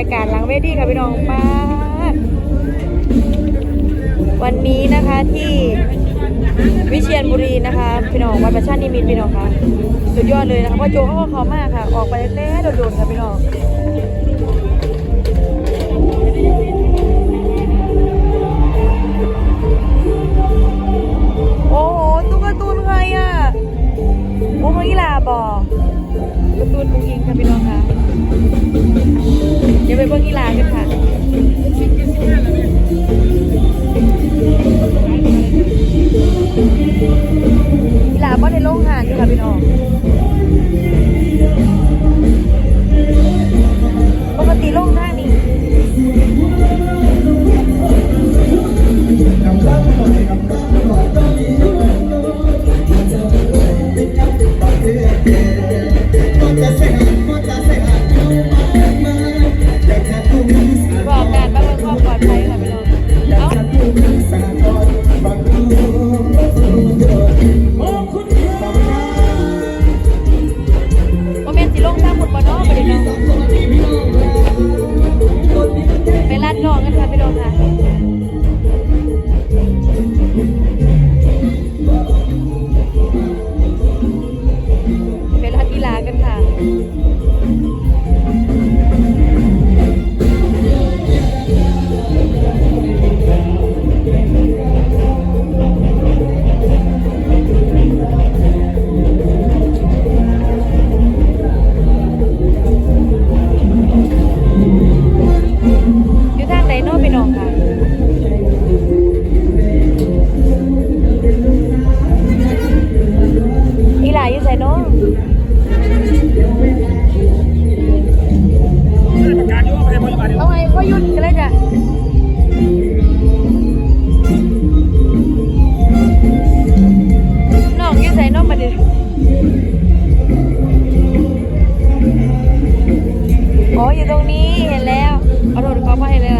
ยากาศหลังเวทีค่ะพี่น้องมากวันนี้นะคะที่วิเชียรบุรีนะคะพี่น้องวัดประชานิมิตพี่น้องค่ะสุดยอดเลยนะคะพ่อโจเขาก็ขอมากค่ะ ออกไปเต้โดดๆค่ะพี่น้อง กีฬาบ่ได้ลงหานอยู่ค่ะพี่น้อง ลาดน้องกันค่ะพี่น้องค่ะ อยู่ตรงนี้เห็นแล้วเอาโทษขอมาให้เลย